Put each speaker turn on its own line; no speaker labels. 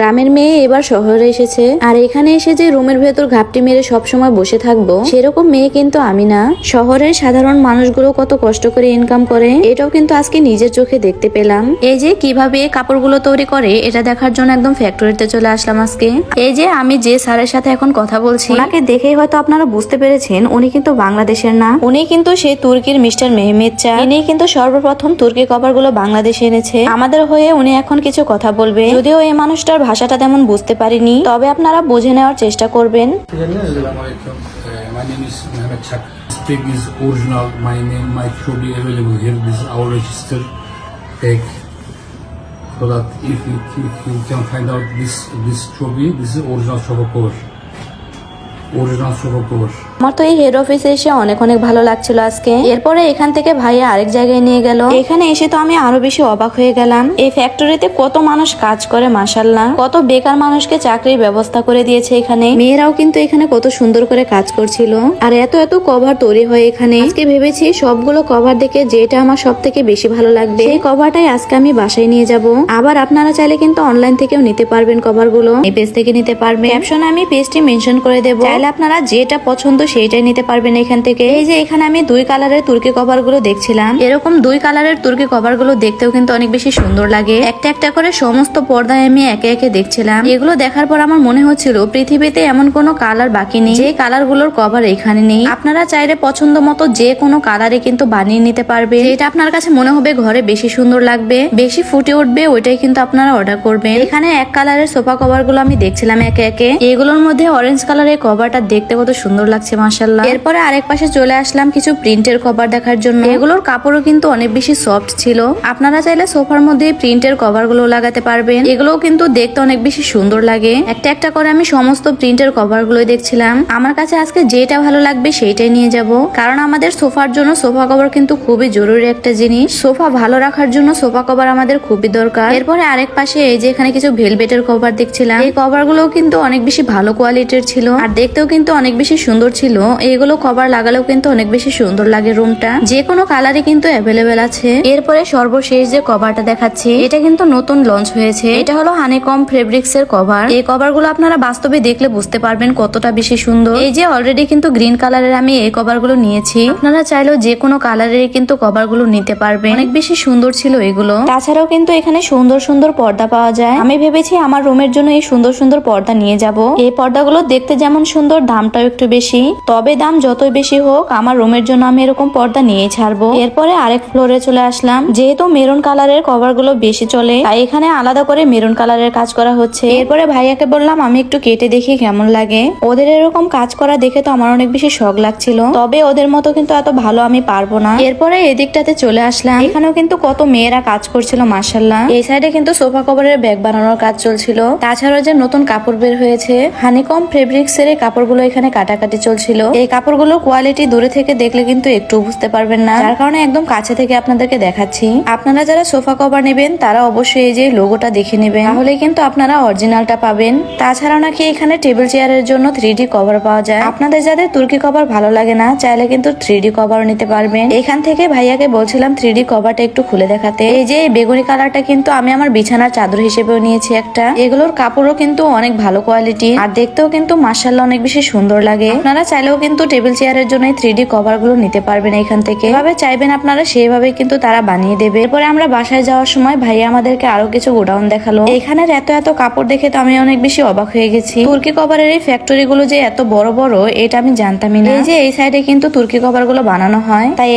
গ্রামের মেয়ে এবার শহরে এসেছে। আর এখানে এসে যে রুমের ভেতর ঘাপটি মেরে সবসময় বসে থাকব, সেরকম মেয়ে কিন্তু আমি না। শহরের সাধারণ মানুষগুলো কত কষ্ট করে ইনকাম করে, এটাও কিন্তু আজকে নিজের চোখে দেখতে পেলাম। এই যে কীভাবে কাপড়গুলো তৈরি করে, এটা দেখার জন্য একদম ফ্যাক্টরিতে চলে আসলাম আজকে। এই যে আমি যে স্যারের সাথে এখন কথা বলছি, ওনাকে দেখেই হয়তো আপনারা বুঝতে পেরেছেন, উনি কিন্তু বাংলাদেশের না। উনি কিন্তু সেই তুর্কির মিস্টার মেহমেদ চা। ইনি কিন্তু সর্বপ্রথম তুর্কি কভারগুলো বাংলাদেশে এনেছে। আমাদের হয়ে উনি এখন কিছু কথা বলবে। যদিও এই মানুষটার ভাষাটা তেমন বুঝতে পারিনি তবে আপনারা বুঝে নেওয়ার চেষ্টা করবেন.
Uh, my name is original. My name might should available here. This is our register pig. So that if you, if you can find out this this trophy, this is original sofa cover.
আমার তো এই head অফিসে এসে অনেক অনেক ভালো লাগছিল আজকে। এরপরে এখান থেকে ভাইয়া আরেক জায়গায় নিয়ে গেল। এখানে এসে তো আমি আরও বেশি অবাক হয়ে গেলাম। এই ফ্যাক্টরিতে কত মানুষ কাজ করে মাসাল্লাহ কত বেকার মানুষকে চাকরির ব্যবস্থা করে দিয়েছে এখানে। মেয়েরাও কিন্তু এখানে কত সুন্দর করে কাজ করছিল। আর এত এত কভার তৈরি হয় এখানে। আজকে ভেবেছি সবগুলো কভার দেখে যেটা আমার সব থেকে বেশি ভালো লাগবে, সেই কভারটাই আজকে আমি বাসায় নিয়ে যাব। আবার আপনারা চাইলে কিন্তু অনলাইন থেকেও নিতে পারবেন কভারগুলো এই পেজ থেকে নিতে পারবেন। ক্যাপশনে আমি পেজটি মেনশন করে দেবো। চাইলে আপনারা যেটা পছন্দ সেইটাই নিতে পারবেন এখান থেকে। এই যে এখানে আমি দুই কালারের তুর্কি কভারগুলো দেখছিলাম। এরকম দুই কালারের তুর্কি কভারগুলো দেখতেও কিন্তু অনেক বেশি সুন্দর লাগে। একটা একটা করে সমস্ত পর্দায় আমি একে একে দেখছিলাম। এগুলো দেখার পর আমার মনে হচ্ছিল, পৃথিবীতে এমন কোনো কালার বাকি নেই। যে কালারগুলোর কভার এখানে নেই। আপনারা চাইলে পছন্দ মতো যে কোনো কালারে কিন্তু বানিয়ে নিতে পারবে যেটা আপনার কাছে মনে হবে ঘরে বেশি সুন্দর লাগবে, বেশি ফুটে উঠবে, ওইটাই কিন্তু আপনারা অর্ডার করবেন। এখানে এক কালারের সোফা কভারগুলো আমি দেখছিলাম একে একে। এগুলোর মধ্যে অরেঞ্জ কালারের কভারটা দেখতে কত সুন্দর লাগছে মাসাল্লাহ এরপরে আরেক পাশে চলে আসলাম কিছু প্রিন্টের কভার দেখার জন্য। এগুলোর কাপড়ও কিন্তু অনেক বেশি সফট ছিল। আপনারা চাইলে সোফার মধ্যে প্রিন্টের কভারগুলো লাগাতে পারবেন। এগুলোও কিন্তু দেখতে অনেক বেশি সুন্দর লাগে। একটা একটা করে আমি সমস্ত প্রিন্টের কভারগুলো দেখছিলাম। আমার কাছে আজকে যেটা ভালো লাগবে সেইটাই নিয়ে যাব। কারণ আমাদের সোফার জন্য সোফা কভার কিন্তু খুবই জরুরি একটা জিনিস। সোফা ভালো রাখার জন্য সোফা কভার আমাদের খুবই দরকার। এরপরে আরেক পাশে এই যে এখানে কিছু ভেলভেটের কভার দেখছিলাম। এই কভারগুলো কিন্তু অনেক বেশি ভালো কোয়ালিটির ছিল। আর দেখতেও কিন্তু অনেক বেশি সুন্দর ছিল। এইগুলো কভার লাগালেও কিন্তু অনেক বেশি সুন্দর লাগে রুমটা। যে কোনো কালারই কিন্তু অ্যাভেলেবেল আছে। এরপরে সর্বশেষ যে কভারটা দেখাচ্ছি, এটা কিন্তু নতুন লঞ্চ হয়েছে। এটা হলো হানিকম ফেব্রিক্স এর কভার। এই কভারগুলো আপনারা বাস্তবে দেখলে বুঝতে পারবেন কতটা বেশি সুন্দর। এই যে অলরেডি কিন্তু গ্রিন কালারের আমি এই কভারগুলো নিয়েছি। আপনারা চাইলেও যে কোনো কালারের কিন্তু কভারগুলো নিতে পারবেন। অনেক বেশি সুন্দর ছিল এগুলো। তাছাড়াও কিন্তু এখানে সুন্দর সুন্দর পর্দা পাওয়া যায়। আমি ভেবেছি আমার রুমের জন্য এই সুন্দর সুন্দর পর্দা নিয়ে যাব। এই পর্দাগুলো দেখতে যেমন সুন্দর দামটাও একটু বেশি। তবে দাম যতই বেশি হোক, আমার রুমের জন্য আমি এরকম পর্দা নিয়ে ছাড়বো। এরপরে আরেক ফ্লোরে চলে আসলাম। যেহেতু মেরুন কালারের কভারগুলো বেশি চলে, তাই এখানে আলাদা করে মেরুন কালারের কাজ করা হচ্ছে। এরপরে ভাইয়াকে বললাম, আমি একটু কেটে দেখি কেমন লাগে। ওদের এরকম কাজ করা দেখে তো আমার অনেক বেশি শখ লাগছিল। তবে ওদের মতো কিন্তু এত ভালো আমি পারব না। এরপরে এদিকটাতে চলে আসলাম। এখানেও কিন্তু কত মেয়েরা কাজ করছিল মার্শাল্লাহ এই সাইডে কিন্তু সোফা কভারের ব্যাগ বানানোর কাজ চলছিল। তাছাড়াও যে নতুন কাপড় বের হয়েছে, হানিকম ফেব্রিক্স এর এই কাপড়গুলো এখানে কাটাকাটি চলছিল। এই কাপড়গুলোর কোয়ালিটি দূরে থেকে দেখলে কিন্তু একটু বুঝতে পারবেন না। যার কারণে একদম কাছে থেকে আপনাদেরকে দেখাচ্ছি। আপনারা যারা সোফা কভার নেবেন, তারা অবশ্যই এই যে লোগোটা দেখে নেবেন। তাহলে কিন্তু আপনারা অরিজিনালটা পাবেন। তাছাড়াও নাকি এখানে টেবিল চেয়ারের জন্য থ্রি কভার পাওয়া যায়। আপনাদের যাদের তুর্কি কভার ভালো লাগে না, চাইলে কিন্তু থ্রি কভার নিতে পারবেন। এখান থেকে ভাইয়াকে বলছিলাম থ্রি কভারটা একটু খুলে দেখাতে। এই যে বেগুনি কালারটা কিন্তু আমি আমার বিছানার চাদর হিসেবেও নিয়েছি একটা। এগুলোর কাপড়ও কিন্তু অনেক ভালো কোয়ালিটি আর দেখতেও কিন্তু মার্শাল্লাহ অনেক বেশি সুন্দর লাগে। আপনারা চাইলেও কিন্তু টেবিল চেয়ারের জন্য থ্রি ডি কভারগুলো নিতে পারবেন এখান থেকে। এভাবে চাইবেন আপনারা সেইভাবে কিন্তু তারা বানিয়ে দেবে। এরপরে আমরা বাসায় যাওয়ার সময় ভাইয়া আমাদেরকে আরও কিছু গোডাউন দেখাল। এখানে এত এত কাপড় দেখে তো আমি অনেক বেশি অবাক হয়ে গেছি। তুর্কি কভারের এই ফ্যাক্টরি গুলো যে এত বড় বড়, এটা আমি জানতামই না। এই যে এই সাইডে কিন্তু তুর্কি কভারগুলো বানানো হয়। তাই